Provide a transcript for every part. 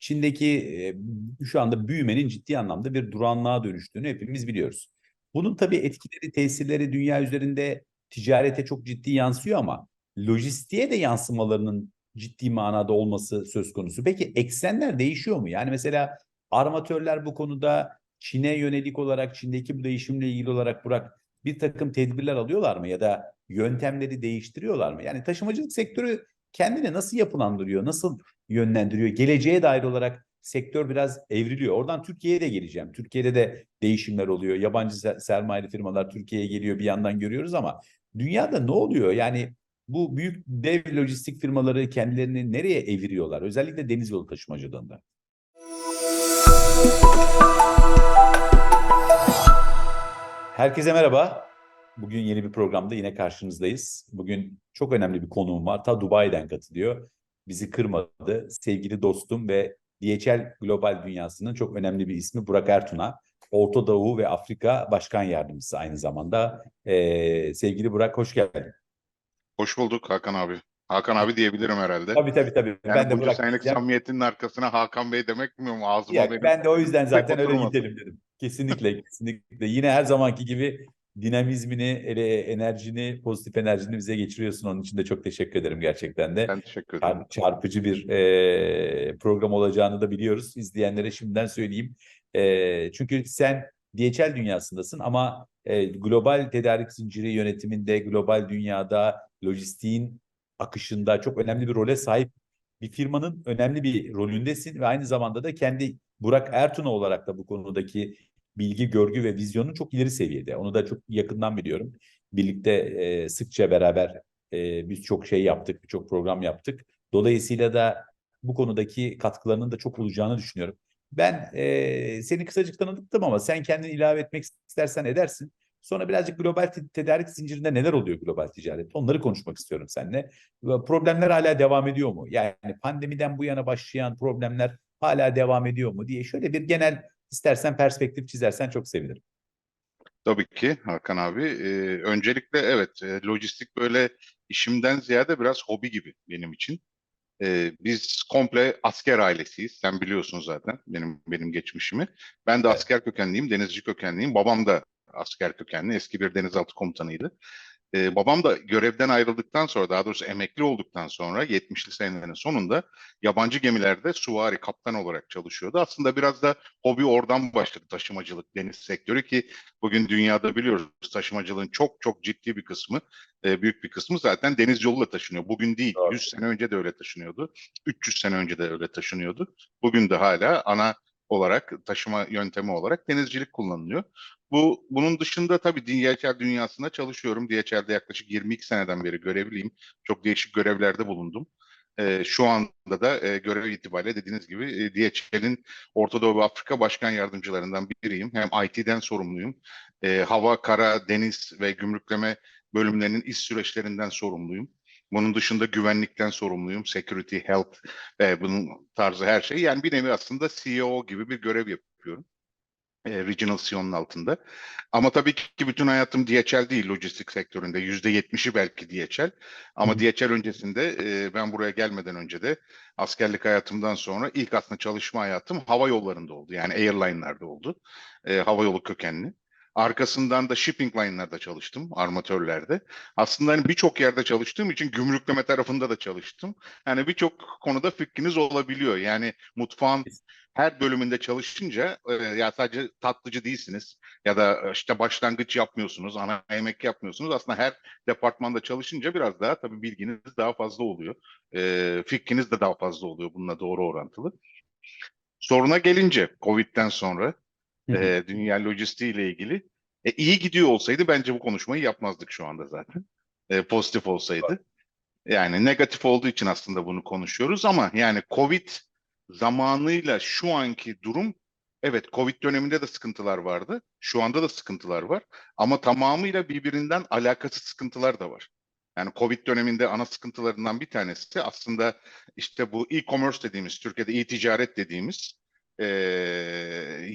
Çin'deki şu anda büyümenin ciddi anlamda bir duranlığa dönüştüğünü hepimiz biliyoruz. Bunun tabii etkileri, tesirleri dünya üzerinde ticarete çok ciddi yansıyor ama lojistiğe de yansımalarının ciddi manada olması söz konusu. Peki eksenler değişiyor mu? Yani mesela armatörler bu konuda Çin'e yönelik olarak, Çin'deki bu değişimle ilgili olarak Burak bir takım tedbirler alıyorlar mı ya da yöntemleri değiştiriyorlar mı? Yani taşımacılık sektörü kendini nasıl yapılandırıyor, nasıl yönlendiriyor? Geleceğe dair olarak sektör biraz evriliyor. Oradan Türkiye'ye de geleceğim. Türkiye'de de değişimler oluyor. Yabancı sermayeli firmalar Türkiye'ye geliyor bir yandan görüyoruz ama dünyada ne oluyor? Yani bu büyük dev lojistik firmaları kendilerini nereye eviriyorlar? Özellikle deniz yolu taşımacılığında. Herkese merhaba. Bugün yeni bir programda yine karşınızdayız. Bugün çok önemli bir konuğum var. Ta Dubai'den katılıyor. Bizi kırmadı. Sevgili dostum ve DHL Global Dünyası'nın çok önemli bir ismi Burak Ertuna. Orta Doğu ve Afrika Başkan Yardımcısı aynı zamanda. Ee, sevgili Burak hoş geldin. Hoş bulduk Hakan abi. Hakan abi diyebilirim herhalde. Tabii tabii tabii. Yani ben de Burak senelik samimiyetinin arkasına Hakan Bey demek mi ağzıma Ya, benim? ben de o yüzden zaten öyle gidelim dedim. Kesinlikle, kesinlikle. Yine her zamanki gibi dinamizmini, ele- enerjini, pozitif enerjini bize geçiriyorsun. Onun için de çok teşekkür ederim gerçekten de. Ben teşekkür ederim. Çar- çarpıcı bir e, program olacağını da biliyoruz. İzleyenlere şimdiden söyleyeyim. E, çünkü sen DHL dünyasındasın ama e, global tedarik zinciri yönetiminde, global dünyada, lojistiğin akışında çok önemli bir role sahip bir firmanın önemli bir rolündesin ve aynı zamanda da kendi Burak Ertuna olarak da bu konudaki bilgi, görgü ve vizyonun çok ileri seviyede. Onu da çok yakından biliyorum. Birlikte e, sıkça beraber e, biz çok şey yaptık, birçok program yaptık. Dolayısıyla da bu konudaki katkılarının da çok olacağını düşünüyorum. Ben e, seni kısacık tanıdım ama sen kendini ilave etmek istersen edersin. Sonra birazcık global te- tedarik zincirinde neler oluyor global ticarette? Onları konuşmak istiyorum seninle. Problemler hala devam ediyor mu? Yani pandemiden bu yana başlayan problemler hala devam ediyor mu diye şöyle bir genel istersen perspektif çizersen çok sevinirim. Tabii ki Hakan abi. Ee, öncelikle evet e, lojistik böyle işimden ziyade biraz hobi gibi benim için. Ee, biz komple asker ailesiyiz. Sen biliyorsun zaten benim benim geçmişimi. Ben de asker kökenliyim, denizci kökenliyim. Babam da asker kökenli, eski bir denizaltı komutanıydı. Ee, babam da görevden ayrıldıktan sonra, daha doğrusu emekli olduktan sonra 70'li senelerin sonunda yabancı gemilerde suvari, kaptan olarak çalışıyordu. Aslında biraz da hobi oradan başladı taşımacılık, deniz sektörü ki bugün dünyada biliyoruz taşımacılığın çok çok ciddi bir kısmı, e, büyük bir kısmı zaten deniz yoluyla taşınıyor. Bugün değil, Doğru. 100 sene önce de öyle taşınıyordu. 300 sene önce de öyle taşınıyordu. Bugün de hala ana olarak, taşıma yöntemi olarak denizcilik kullanılıyor. Bu bunun dışında tabii DHL dünyasında çalışıyorum. DHL'de yaklaşık 22 seneden beri görevliyim. Çok değişik görevlerde bulundum. Ee, şu anda da e, görev itibariyle dediğiniz gibi e, DHL'in Orta Doğu ve Afrika Başkan Yardımcılarından biriyim. Hem IT'den sorumluyum. E, hava, kara, deniz ve gümrükleme bölümlerinin iş süreçlerinden sorumluyum. Bunun dışında güvenlikten sorumluyum. Security, health, e, bunun tarzı her şey. Yani bir nevi aslında CEO gibi bir görev yapıyorum e, Regional CEO'nun altında. Ama tabii ki bütün hayatım DHL değil lojistik sektöründe. Yüzde yetmişi belki DHL. Ama hı. DHL öncesinde e, ben buraya gelmeden önce de askerlik hayatımdan sonra ilk aslında çalışma hayatım hava yollarında oldu. Yani airline'larda oldu. E, hava yolu kökenli. Arkasından da shipping line'larda çalıştım, armatörlerde. Aslında hani birçok yerde çalıştığım için gümrükleme tarafında da çalıştım. Yani birçok konuda fikriniz olabiliyor. Yani mutfağın her bölümünde çalışınca e, ya sadece tatlıcı değilsiniz ya da işte başlangıç yapmıyorsunuz, ana yemek yapmıyorsunuz. Aslında her departmanda çalışınca biraz daha tabii bilginiz daha fazla oluyor. E, fikriniz de daha fazla oluyor bununla doğru orantılı. Soruna gelince Covid'den sonra. E, dünya lojistiği ile ilgili e, iyi gidiyor olsaydı bence bu konuşmayı yapmazdık şu anda zaten. E, pozitif olsaydı. Yani negatif olduğu için aslında bunu konuşuyoruz ama yani Covid zamanıyla şu anki durum evet Covid döneminde de sıkıntılar vardı. Şu anda da sıkıntılar var ama tamamıyla birbirinden alakasız sıkıntılar da var. Yani Covid döneminde ana sıkıntılarından bir tanesi aslında işte bu e-commerce dediğimiz, Türkiye'de e-ticaret dediğimiz eee,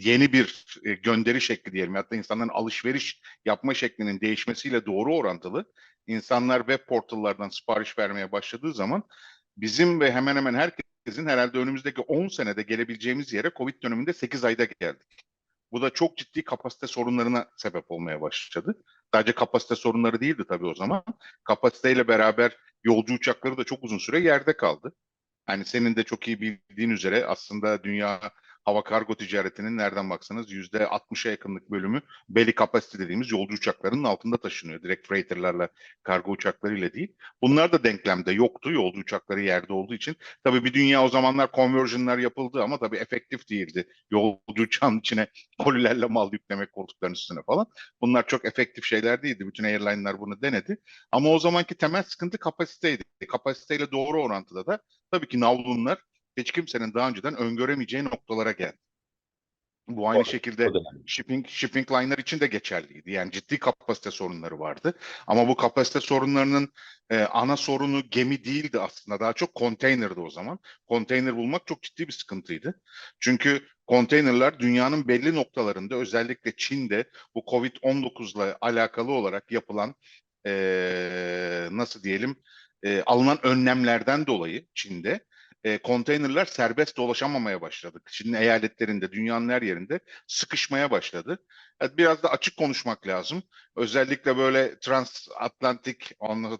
yeni bir e, gönderi şekli diyelim. Hatta insanların alışveriş yapma şeklinin değişmesiyle doğru orantılı. İnsanlar web portallardan sipariş vermeye başladığı zaman bizim ve hemen hemen herkesin herhalde önümüzdeki 10 senede gelebileceğimiz yere Covid döneminde 8 ayda geldik. Bu da çok ciddi kapasite sorunlarına sebep olmaya başladı. Sadece kapasite sorunları değildi tabii o zaman. Kapasiteyle beraber yolcu uçakları da çok uzun süre yerde kaldı. Yani senin de çok iyi bildiğin üzere aslında dünya hava kargo ticaretinin nereden baksanız yüzde 60'a yakınlık bölümü belly capacity dediğimiz yolcu uçaklarının altında taşınıyor. Direkt freighterlarla, kargo uçaklarıyla değil. Bunlar da denklemde yoktu yolcu uçakları yerde olduğu için. Tabii bir dünya o zamanlar conversionlar yapıldı ama tabii efektif değildi. Yolcu uçağın içine kolilerle mal yüklemek koltukların üstüne falan. Bunlar çok efektif şeyler değildi. Bütün airline'lar bunu denedi. Ama o zamanki temel sıkıntı kapasiteydi. Kapasiteyle doğru orantıda da tabii ki navlunlar hiç kimsenin daha önceden öngöremeyeceği noktalara geldi. Bu aynı Doğru, şekilde shipping shipping line'lar için de geçerliydi. Yani ciddi kapasite sorunları vardı. Ama bu kapasite sorunlarının e, ana sorunu gemi değildi aslında. Daha çok konteynerdi o zaman. Konteyner bulmak çok ciddi bir sıkıntıydı. Çünkü konteynerler dünyanın belli noktalarında özellikle Çin'de bu Covid-19 ile alakalı olarak yapılan e, nasıl diyelim e, alınan önlemlerden dolayı Çin'de e, konteynerler serbest dolaşamamaya başladı. Çin'in eyaletlerinde, dünyanın her yerinde sıkışmaya başladı. Evet, biraz da açık konuşmak lazım. Özellikle böyle transatlantik,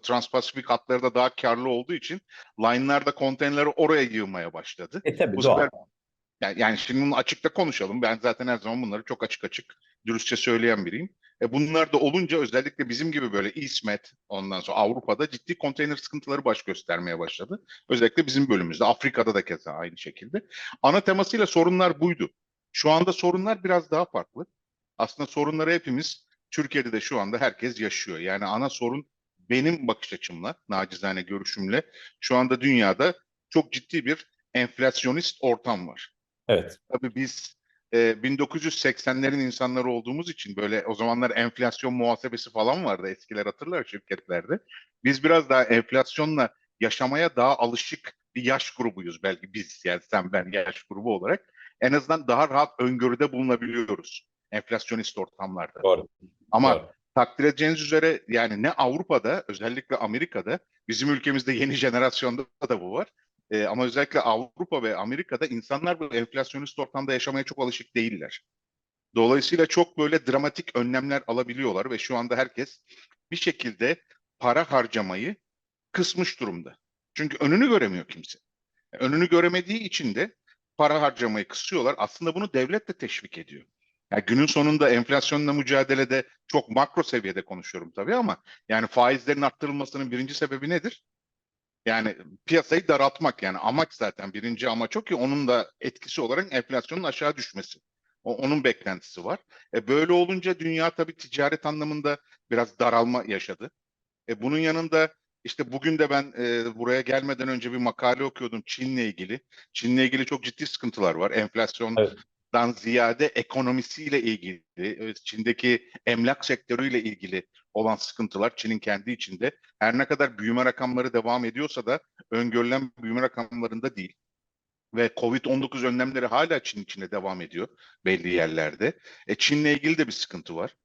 transpasifik hatları da daha karlı olduğu için line'lar da konteynerleri oraya yığmaya başladı. E tabii Bu doğal. sefer yani, yani şimdi bunu açıkta konuşalım. Ben zaten her zaman bunları çok açık açık, dürüstçe söyleyen biriyim. E bunlar da olunca özellikle bizim gibi böyle İsmet, ondan sonra Avrupa'da ciddi konteyner sıkıntıları baş göstermeye başladı. Özellikle bizim bölümümüzde, Afrika'da da keza aynı şekilde. Ana temasıyla sorunlar buydu. Şu anda sorunlar biraz daha farklı. Aslında sorunları hepimiz, Türkiye'de de şu anda herkes yaşıyor. Yani ana sorun benim bakış açımla, nacizane görüşümle şu anda dünyada çok ciddi bir enflasyonist ortam var. Evet. Tabii biz e, 1980'lerin insanları olduğumuz için böyle o zamanlar enflasyon muhasebesi falan vardı eskiler hatırlar şirketlerde. Biz biraz daha enflasyonla yaşamaya daha alışık bir yaş grubuyuz belki biz yani sen ben yaş grubu olarak. En azından daha rahat öngörüde bulunabiliyoruz enflasyonist ortamlarda. Doğru. Ama Doğru. takdir edeceğiniz üzere yani ne Avrupa'da özellikle Amerika'da bizim ülkemizde yeni jenerasyonda da bu var. Ee, ama özellikle Avrupa ve Amerika'da insanlar bu enflasyonist ortamda yaşamaya çok alışık değiller. Dolayısıyla çok böyle dramatik önlemler alabiliyorlar ve şu anda herkes bir şekilde para harcamayı kısmış durumda. Çünkü önünü göremiyor kimse. Önünü göremediği için de para harcamayı kısıyorlar. Aslında bunu devlet de teşvik ediyor. Yani günün sonunda enflasyonla mücadelede çok makro seviyede konuşuyorum tabii ama yani faizlerin arttırılmasının birinci sebebi nedir? Yani piyasayı daraltmak yani amaç zaten birinci amaç o ki onun da etkisi olarak enflasyonun aşağı düşmesi. O, onun beklentisi var. E böyle olunca dünya tabii ticaret anlamında biraz daralma yaşadı. E bunun yanında işte bugün de ben e, buraya gelmeden önce bir makale okuyordum Çin'le ilgili. Çin'le ilgili çok ciddi sıkıntılar var. Enflasyondan Evet. ziyade ekonomisiyle ilgili, e, Çin'deki emlak sektörüyle ilgili olan sıkıntılar Çin'in kendi içinde. Her ne kadar büyüme rakamları devam ediyorsa da öngörülen büyüme rakamlarında değil. Ve Covid-19 önlemleri hala Çin içinde devam ediyor belli yerlerde. E, Çin'le ilgili de bir sıkıntı var.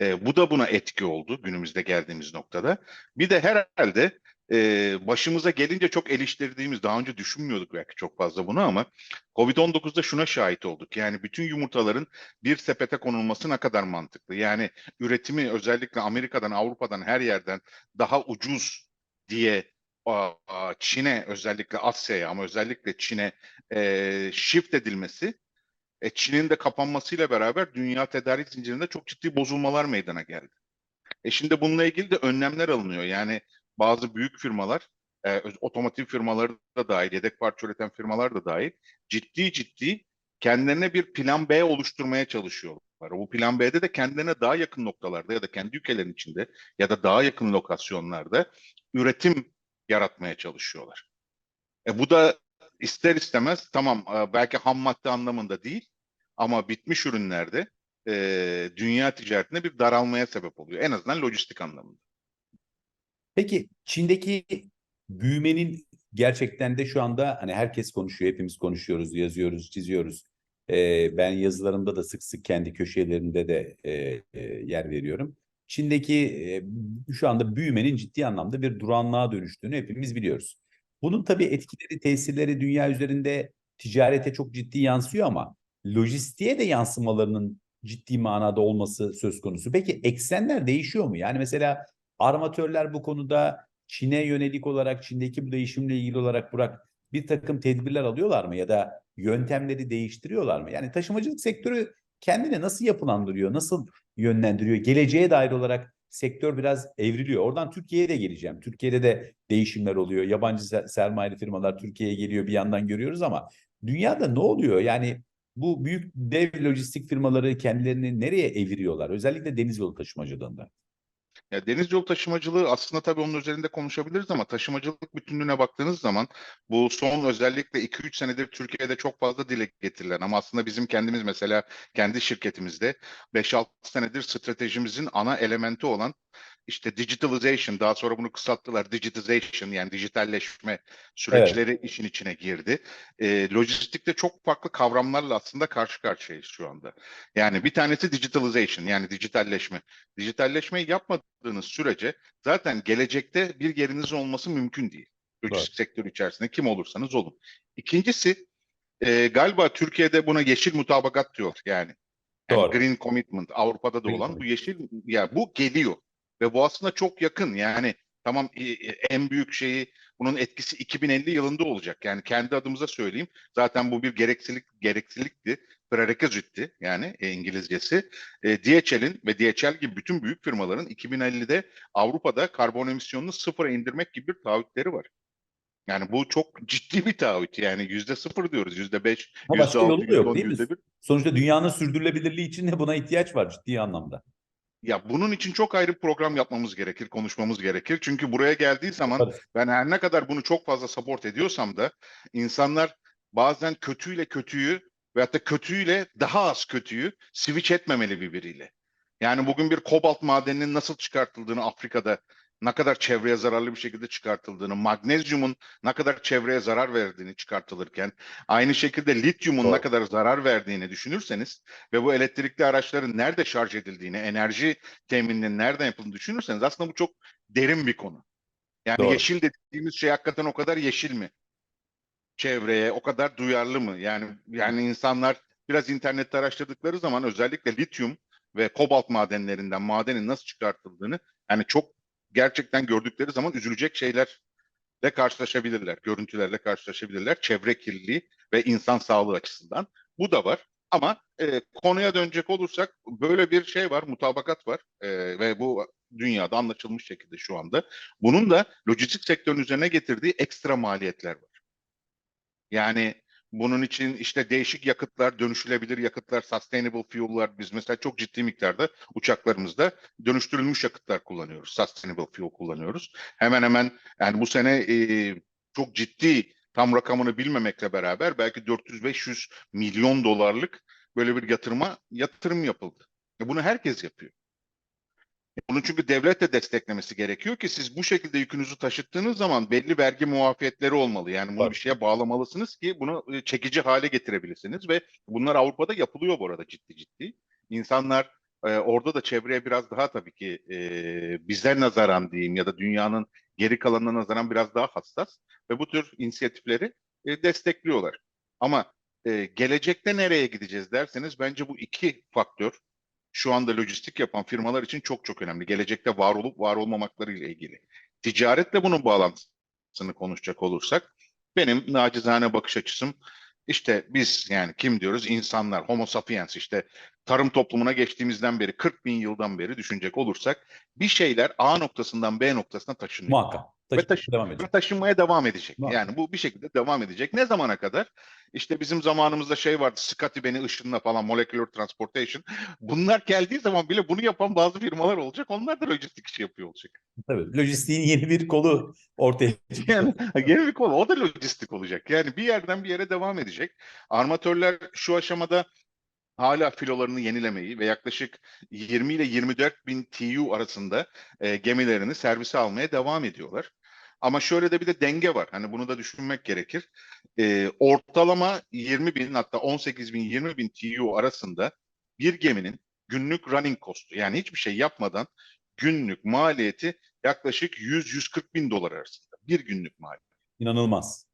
E, bu da buna etki oldu günümüzde geldiğimiz noktada. Bir de herhalde e, başımıza gelince çok eleştirdiğimiz, daha önce düşünmüyorduk belki çok fazla bunu ama Covid-19'da şuna şahit olduk. Yani bütün yumurtaların bir sepete konulması ne kadar mantıklı. Yani üretimi özellikle Amerika'dan, Avrupa'dan her yerden daha ucuz diye Çin'e özellikle Asya'ya ama özellikle Çin'e e, shift edilmesi e, Çin'in de kapanmasıyla beraber dünya tedarik zincirinde çok ciddi bozulmalar meydana geldi. E şimdi bununla ilgili de önlemler alınıyor. Yani bazı büyük firmalar, e, otomotiv firmaları da dahil, yedek parça üreten firmalar da dahil ciddi ciddi kendilerine bir plan B oluşturmaya çalışıyorlar. Bu plan B'de de kendilerine daha yakın noktalarda ya da kendi ülkelerin içinde ya da daha yakın lokasyonlarda üretim yaratmaya çalışıyorlar. E bu da ister istemez tamam e, belki ham madde anlamında değil ama bitmiş ürünlerde e, dünya ticaretinde bir daralmaya sebep oluyor. En azından lojistik anlamında. Peki Çin'deki büyümenin gerçekten de şu anda hani herkes konuşuyor, hepimiz konuşuyoruz, yazıyoruz, çiziyoruz. Ee, ben yazılarımda da sık sık kendi köşelerinde de e, e, yer veriyorum. Çin'deki e, şu anda büyümenin ciddi anlamda bir duranlığa dönüştüğünü hepimiz biliyoruz. Bunun tabii etkileri, tesirleri dünya üzerinde ticarete çok ciddi yansıyor ama lojistiğe de yansımalarının ciddi manada olması söz konusu. Peki eksenler değişiyor mu? Yani mesela armatörler bu konuda Çin'e yönelik olarak Çin'deki bu değişimle ilgili olarak Burak bir takım tedbirler alıyorlar mı ya da yöntemleri değiştiriyorlar mı? Yani taşımacılık sektörü kendini nasıl yapılandırıyor, nasıl yönlendiriyor? Geleceğe dair olarak sektör biraz evriliyor. Oradan Türkiye'ye de geleceğim. Türkiye'de de değişimler oluyor. Yabancı ser- sermayeli firmalar Türkiye'ye geliyor bir yandan görüyoruz ama dünyada ne oluyor? Yani bu büyük dev lojistik firmaları kendilerini nereye eviriyorlar? Özellikle deniz yolu taşımacılığında. Ya deniz yolu taşımacılığı aslında tabii onun üzerinde konuşabiliriz ama taşımacılık bütünlüğüne baktığınız zaman bu son özellikle 2-3 senedir Türkiye'de çok fazla dile getirilen ama aslında bizim kendimiz mesela kendi şirketimizde 5-6 senedir stratejimizin ana elementi olan işte digitalization daha sonra bunu kısalttılar digitization yani dijitalleşme süreçleri işin içine girdi. Ee, lojistikte çok farklı kavramlarla aslında karşı karşıyayız şu anda. Yani bir tanesi digitalization yani dijitalleşme. Dijitalleşmeyi yapmadığınız sürece zaten gelecekte bir yerinizin olması mümkün değil. Lojistik sektörü içerisinde kim olursanız olun. İkincisi e, galiba Türkiye'de buna yeşil mutabakat diyor yani. Yani Doğru. Green Commitment Avrupa'da da Green olan bu yeşil ya bu geliyor ve bu aslında çok yakın yani tamam en büyük şeyi bunun etkisi 2050 yılında olacak. Yani kendi adımıza söyleyeyim. Zaten bu bir gereklilik gereklilikti. Prerequisite'ti yani e, İngilizcesi. E, DHL'in ve DHL gibi bütün büyük firmaların 2050'de Avrupa'da karbon emisyonunu sıfıra indirmek gibi bir taahhütleri var. Yani bu çok ciddi bir taahhüt. Yani yüzde sıfır diyoruz. Yüzde beş, yüzde altı, yüzde on, yüzde bir. Sonuçta dünyanın sürdürülebilirliği için de buna ihtiyaç var ciddi anlamda. Ya bunun için çok ayrı bir program yapmamız gerekir, konuşmamız gerekir. Çünkü buraya geldiği zaman Tabii. ben her ne kadar bunu çok fazla support ediyorsam da insanlar bazen kötüyle kötüyü veyahut da kötüyle daha az kötüyü switch etmemeli birbiriyle. Yani bugün bir kobalt madeninin nasıl çıkartıldığını Afrika'da ne kadar çevreye zararlı bir şekilde çıkartıldığını, magnezyumun ne kadar çevreye zarar verdiğini çıkartılırken, aynı şekilde lityumun Doğru. ne kadar zarar verdiğini düşünürseniz ve bu elektrikli araçların nerede şarj edildiğini, enerji temininin nereden yapıldığını düşünürseniz aslında bu çok derin bir konu. Yani Doğru. yeşil dediğimiz şey hakikaten o kadar yeşil mi? Çevreye o kadar duyarlı mı? Yani yani insanlar biraz internette araştırdıkları zaman özellikle lityum ve kobalt madenlerinden madenin nasıl çıkartıldığını yani çok gerçekten gördükleri zaman üzülecek şeylerle karşılaşabilirler. Görüntülerle karşılaşabilirler. Çevre kirliliği ve insan sağlığı açısından. Bu da var. Ama e, konuya dönecek olursak böyle bir şey var, mutabakat var E, ve bu dünyada anlaşılmış şekilde şu anda. Bunun da lojistik sektörün üzerine getirdiği ekstra maliyetler var. Yani bunun için işte değişik yakıtlar, dönüşülebilir yakıtlar, sustainable fuel'lar biz mesela çok ciddi miktarda uçaklarımızda dönüştürülmüş yakıtlar kullanıyoruz. Sustainable fuel kullanıyoruz. Hemen hemen yani bu sene e, çok ciddi tam rakamını bilmemekle beraber belki 400-500 milyon dolarlık böyle bir yatırıma yatırım yapıldı. E bunu herkes yapıyor. Bunu çünkü devlet de desteklemesi gerekiyor ki siz bu şekilde yükünüzü taşıttığınız zaman belli vergi muafiyetleri olmalı. Yani bunu Tabii. bir şeye bağlamalısınız ki bunu e, çekici hale getirebilirsiniz ve bunlar Avrupa'da yapılıyor bu arada ciddi ciddi. İnsanlar e, orada da çevreye biraz daha tabii ki e, bize nazaran diyeyim ya da dünyanın geri kalanına nazaran biraz daha hassas ve bu tür inisiyatifleri e, destekliyorlar. Ama e, gelecekte nereye gideceğiz derseniz bence bu iki faktör şu anda lojistik yapan firmalar için çok çok önemli. Gelecekte var olup var olmamakları ile ilgili. Ticaretle bunun bağlantısını konuşacak olursak benim nacizane bakış açısım işte biz yani kim diyoruz? İnsanlar, homo sapiens işte tarım toplumuna geçtiğimizden beri 40 bin yıldan beri düşünecek olursak bir şeyler A noktasından B noktasına taşınıyor. Muhakkak. Taşımaya taşı- devam Ve edecek. taşınmaya devam edecek. Muhakkak. Yani bu bir şekilde devam edecek. Ne zamana kadar? İşte bizim zamanımızda şey vardı. Scotty beni ışınla falan molecular transportation. Bunlar geldiği zaman bile bunu yapan bazı firmalar olacak. Onlar da lojistik işi yapıyor olacak. Tabii. Lojistiğin yeni bir kolu ortaya çıkacak. Yani yeni bir konu. O da lojistik olacak. Yani bir yerden bir yere devam edecek. Armatörler şu aşamada hala filolarını yenilemeyi ve yaklaşık 20 ile 24 bin TU arasında e, gemilerini servise almaya devam ediyorlar. Ama şöyle de bir de denge var. Hani bunu da düşünmek gerekir. E, ortalama 20 bin hatta 18 bin 20 bin TU arasında bir geminin günlük running cost'u yani hiçbir şey yapmadan günlük maliyeti yaklaşık 100-140 bin dolar arasında. Bir günlük maliyet. İnanılmaz.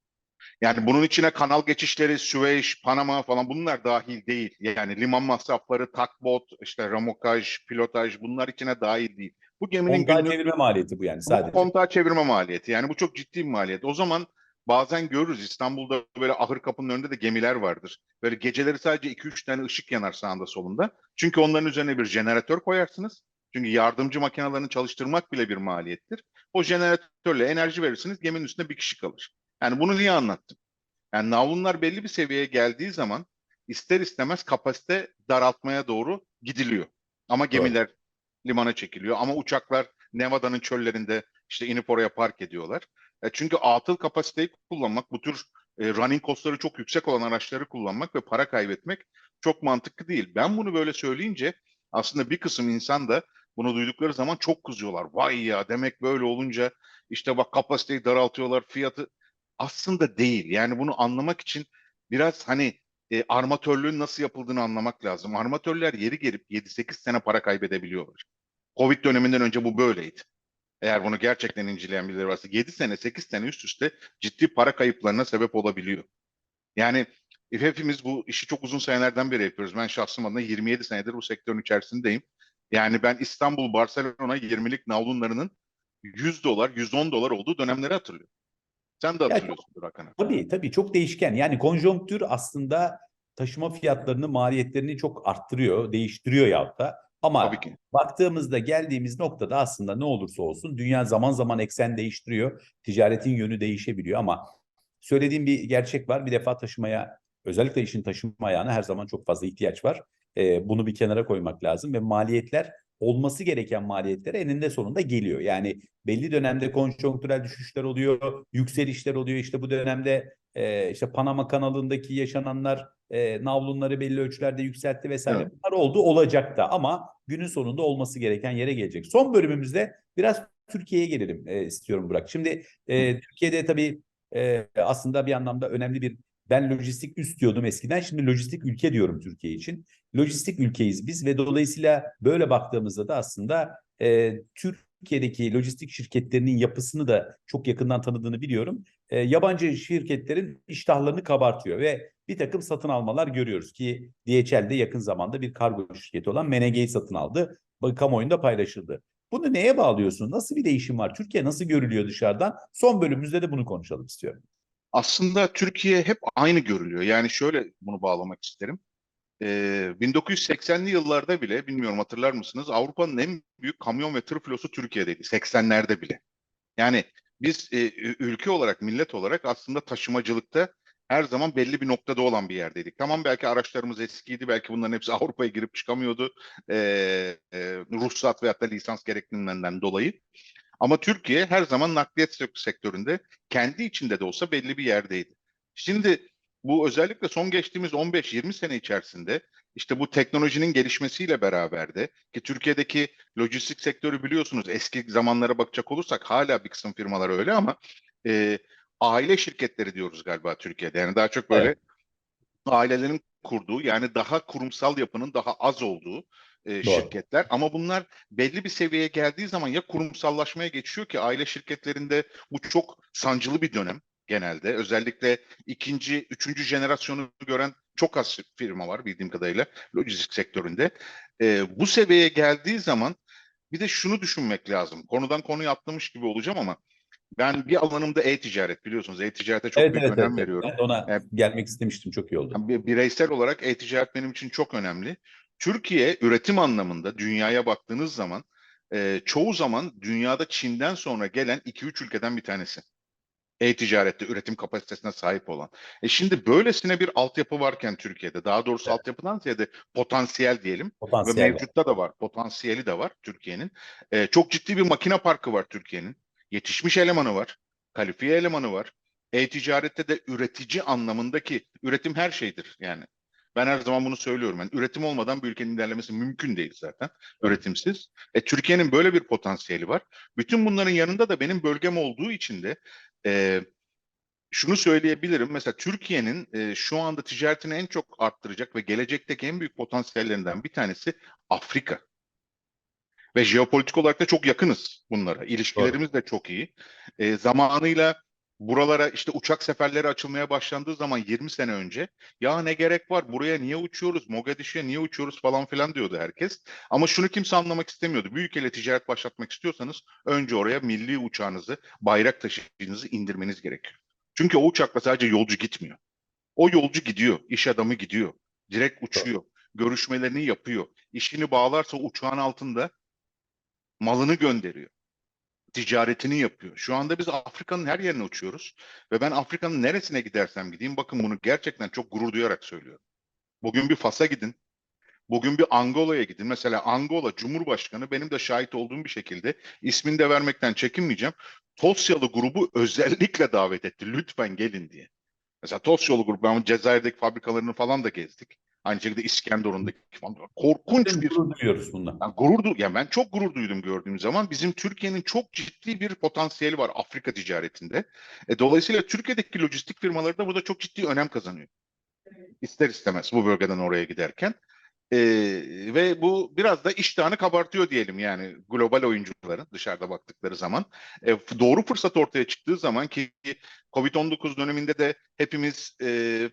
Yani bunun içine kanal geçişleri, Süveyş, Panama falan bunlar dahil değil. Yani liman masrafları, takbot, işte ramokaj, pilotaj bunlar içine dahil değil. Bu geminin Kontağı günlük çevirme maliyeti bu yani Bu sadece. kontağı çevirme maliyeti. Yani bu çok ciddi bir maliyet. O zaman bazen görürüz İstanbul'da böyle ahır kapının önünde de gemiler vardır. Böyle geceleri sadece 2-3 tane ışık yanar sağında solunda. Çünkü onların üzerine bir jeneratör koyarsınız. Çünkü yardımcı makinelerini çalıştırmak bile bir maliyettir. O jeneratörle enerji verirsiniz geminin üstünde bir kişi kalır. Yani bunu niye anlattım? Yani navlunlar belli bir seviyeye geldiği zaman ister istemez kapasite daraltmaya doğru gidiliyor. Ama gemiler limana çekiliyor. Ama uçaklar Nevada'nın çöllerinde işte inip oraya park ediyorlar. E çünkü atıl kapasiteyi kullanmak, bu tür e, running costları çok yüksek olan araçları kullanmak ve para kaybetmek çok mantıklı değil. Ben bunu böyle söyleyince aslında bir kısım insan da bunu duydukları zaman çok kızıyorlar. Vay ya demek böyle olunca işte bak kapasiteyi daraltıyorlar, fiyatı aslında değil. Yani bunu anlamak için biraz hani e, armatörlüğün nasıl yapıldığını anlamak lazım. Armatörler yeri gelip 7-8 sene para kaybedebiliyorlar. Covid döneminden önce bu böyleydi. Eğer bunu gerçekten inceleyen birileri varsa 7 sene 8 sene üst üste ciddi para kayıplarına sebep olabiliyor. Yani hepimiz bu işi çok uzun senelerden beri yapıyoruz. Ben şahsım adına 27 senedir bu sektörün içerisindeyim. Yani ben İstanbul, Barcelona 20'lik navlunlarının 100 dolar, 110 dolar olduğu dönemleri hatırlıyorum. Sen de hatırlıyorsundur Hakan abi. Tabii tabii çok değişken. Yani konjonktür aslında taşıma fiyatlarını, maliyetlerini çok arttırıyor, değiştiriyor yahut da. Ama Tabii ki. baktığımızda geldiğimiz noktada aslında ne olursa olsun dünya zaman zaman eksen değiştiriyor. Ticaretin yönü değişebiliyor ama söylediğim bir gerçek var. Bir defa taşımaya özellikle işin taşıma ayağına her zaman çok fazla ihtiyaç var. Ee, bunu bir kenara koymak lazım ve maliyetler olması gereken maliyetler eninde sonunda geliyor. Yani belli dönemde konjonktürel düşüşler oluyor, yükselişler oluyor. İşte bu dönemde e, işte Panama kanalındaki yaşananlar e, navlunları belli ölçülerde yükseltti vesaire. Evet. Bunlar oldu olacak da ama günün sonunda olması gereken yere gelecek. Son bölümümüzde biraz Türkiye'ye gelelim e, istiyorum Burak. Şimdi e, Türkiye'de tabii e, aslında bir anlamda önemli bir ben lojistik üst diyordum eskiden. Şimdi lojistik ülke diyorum Türkiye için. Lojistik ülkeyiz biz ve dolayısıyla böyle baktığımızda da aslında e, Türkiye'deki lojistik şirketlerinin yapısını da çok yakından tanıdığını biliyorum. E, yabancı şirketlerin iştahlarını kabartıyor ve bir takım satın almalar görüyoruz ki DHL'de yakın zamanda bir kargo şirketi olan MNG'yi satın aldı. Kamuoyunda paylaşıldı. Bunu neye bağlıyorsun? Nasıl bir değişim var? Türkiye nasıl görülüyor dışarıdan? Son bölümümüzde de bunu konuşalım istiyorum. Aslında Türkiye hep aynı görülüyor. Yani şöyle bunu bağlamak isterim. Ee, 1980'li yıllarda bile bilmiyorum hatırlar mısınız Avrupa'nın en büyük kamyon ve tır filosu Türkiye'deydi 80'lerde bile. Yani biz e, ülke olarak millet olarak aslında taşımacılıkta her zaman belli bir noktada olan bir yerdeydik. Tamam belki araçlarımız eskiydi belki bunların hepsi Avrupa'ya girip çıkamıyordu e, e, ruhsat veyahut da lisans gereksinimlerinden dolayı. Ama Türkiye her zaman nakliyat sek- sektöründe kendi içinde de olsa belli bir yerdeydi. Şimdi bu özellikle son geçtiğimiz 15-20 sene içerisinde işte bu teknolojinin gelişmesiyle beraber de ki Türkiye'deki lojistik sektörü biliyorsunuz eski zamanlara bakacak olursak hala bir kısım firmalar öyle ama e, aile şirketleri diyoruz galiba Türkiye'de. Yani daha çok böyle Evet. ailelerin kurduğu yani daha kurumsal yapının daha az olduğu e, şirketler ama bunlar belli bir seviyeye geldiği zaman ya kurumsallaşmaya geçiyor ki aile şirketlerinde bu çok sancılı bir dönem genelde. Özellikle ikinci, üçüncü jenerasyonu gören çok az firma var bildiğim kadarıyla lojistik sektöründe. E, bu seviyeye geldiği zaman bir de şunu düşünmek lazım. Konudan konuya atlamış gibi olacağım ama ben bir alanımda e-ticaret biliyorsunuz. E-ticarete çok evet, büyük evet, önem evet, veriyorum. Ben ona Evet. gelmek istemiştim. Çok iyi oldu. Yani bir- bireysel olarak e-ticaret benim için çok önemli. Türkiye üretim anlamında dünyaya baktığınız zaman e, çoğu zaman dünyada Çin'den sonra gelen 2-3 ülkeden bir tanesi. E-ticarette üretim kapasitesine sahip olan. E şimdi böylesine bir altyapı varken Türkiye'de, daha doğrusu Evet. altyapıdan ziyade potansiyel diyelim ve Potansiyel var. mevcutta da var, potansiyeli de var Türkiye'nin. E, çok ciddi bir makine parkı var Türkiye'nin. Yetişmiş elemanı var, kalifiye elemanı var. E-ticarette de üretici anlamındaki üretim her şeydir yani. Ben her zaman bunu söylüyorum. Yani üretim olmadan bir ülkenin ilerlemesi mümkün değil zaten. Üretimsiz. E, Türkiye'nin böyle bir potansiyeli var. Bütün bunların yanında da benim bölgem olduğu için de e, şunu söyleyebilirim. Mesela Türkiye'nin e, şu anda ticaretini en çok arttıracak ve gelecekteki en büyük potansiyellerinden bir tanesi Afrika. Ve jeopolitik olarak da çok yakınız bunlara. İlişkilerimiz de çok iyi. E, zamanıyla buralara işte uçak seferleri açılmaya başlandığı zaman 20 sene önce ya ne gerek var buraya niye uçuyoruz Mogadishu'ya niye uçuyoruz falan filan diyordu herkes. Ama şunu kimse anlamak istemiyordu. Büyük ile ticaret başlatmak istiyorsanız önce oraya milli uçağınızı bayrak taşıyıcınızı indirmeniz gerekiyor. Çünkü o uçakla sadece yolcu gitmiyor. O yolcu gidiyor, iş adamı gidiyor, direkt uçuyor, görüşmelerini yapıyor. İşini bağlarsa uçağın altında malını gönderiyor ticaretini yapıyor. Şu anda biz Afrika'nın her yerine uçuyoruz ve ben Afrika'nın neresine gidersem gideyim bakın bunu gerçekten çok gurur duyarak söylüyorum. Bugün bir Fas'a gidin. Bugün bir Angola'ya gidin. Mesela Angola Cumhurbaşkanı benim de şahit olduğum bir şekilde ismini de vermekten çekinmeyeceğim. Tosyalı grubu özellikle davet etti. Lütfen gelin diye. Mesela Tosyalı grubu ben Cezayir'deki fabrikalarını falan da gezdik. Aynı şekilde İskenderun'daki falan. Korkunç bir Gurur duyuyoruz bundan. yani gurur du yani ben çok gurur duydum gördüğüm zaman. Bizim Türkiye'nin çok ciddi bir potansiyeli var Afrika ticaretinde. E, dolayısıyla Türkiye'deki lojistik firmaları da burada çok ciddi önem kazanıyor. İster istemez bu bölgeden oraya giderken. E, ve bu biraz da iştahını kabartıyor diyelim yani global oyuncuların dışarıda baktıkları zaman. E, doğru fırsat ortaya çıktığı zaman ki Covid-19 döneminde de hepimiz e,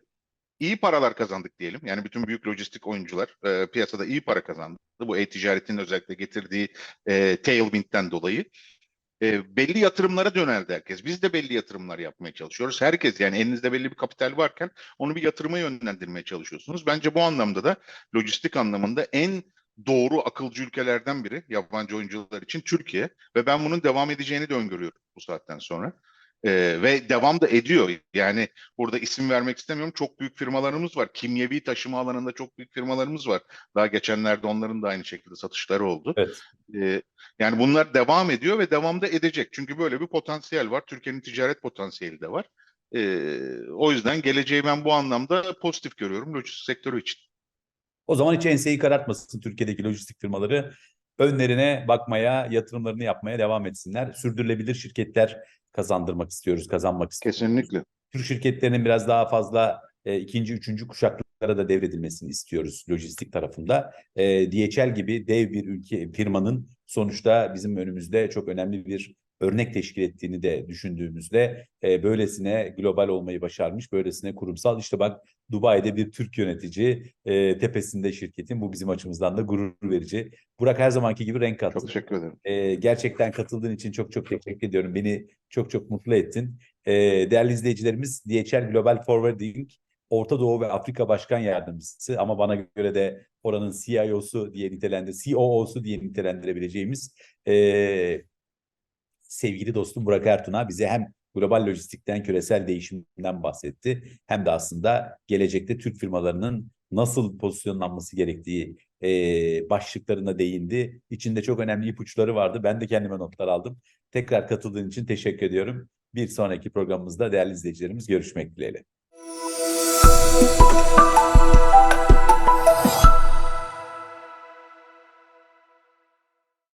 iyi paralar kazandık diyelim. Yani bütün büyük lojistik oyuncular e, piyasada iyi para kazandı. Bu e-ticaretin özellikle getirdiği e, tailwind'den dolayı. E, belli yatırımlara yöneldi herkes. Biz de belli yatırımlar yapmaya çalışıyoruz. Herkes yani elinizde belli bir kapital varken onu bir yatırıma yönlendirmeye çalışıyorsunuz. Bence bu anlamda da lojistik anlamında en doğru akılcı ülkelerden biri yabancı oyuncular için Türkiye ve ben bunun devam edeceğini de öngörüyorum bu saatten sonra. Ee, ve devam da ediyor. Yani burada isim vermek istemiyorum. Çok büyük firmalarımız var. Kimyevi taşıma alanında çok büyük firmalarımız var. Daha geçenlerde onların da aynı şekilde satışları oldu. Evet. Ee, yani bunlar devam ediyor ve devam da edecek. Çünkü böyle bir potansiyel var. Türkiye'nin ticaret potansiyeli de var. Ee, o yüzden geleceği ben bu anlamda pozitif görüyorum lojistik sektörü için. O zaman hiç enseyi karartmasın Türkiye'deki lojistik firmaları. Önlerine bakmaya, yatırımlarını yapmaya devam etsinler. Sürdürülebilir şirketler kazandırmak istiyoruz, kazanmak istiyoruz. Kesinlikle. Türk şirketlerinin biraz daha fazla e, ikinci, üçüncü kuşaklara da devredilmesini istiyoruz lojistik tarafında. E, DHL gibi dev bir ülke firmanın sonuçta bizim önümüzde çok önemli bir örnek teşkil ettiğini de düşündüğümüzde e, böylesine global olmayı başarmış, böylesine kurumsal. İşte bak Dubai'de bir Türk yönetici e, tepesinde şirketin bu bizim açımızdan da gurur verici. Burak her zamanki gibi renk kattı. Çok teşekkür ederim. E, gerçekten katıldığın için çok çok teşekkür ediyorum. Beni çok çok mutlu ettin. E, değerli izleyicilerimiz DHL Global Forwarding Orta Doğu ve Afrika Başkan Yardımcısı ama bana göre de oranın CIO'su diye nitelendir, COO'su diye nitelendirebileceğimiz e, sevgili dostum Burak Ertun'a bize hem global lojistikten, küresel değişimden bahsetti. Hem de aslında gelecekte Türk firmalarının nasıl pozisyonlanması gerektiği e, başlıklarına değindi. İçinde çok önemli ipuçları vardı. Ben de kendime notlar aldım. Tekrar katıldığın için teşekkür ediyorum. Bir sonraki programımızda değerli izleyicilerimiz görüşmek dileğiyle.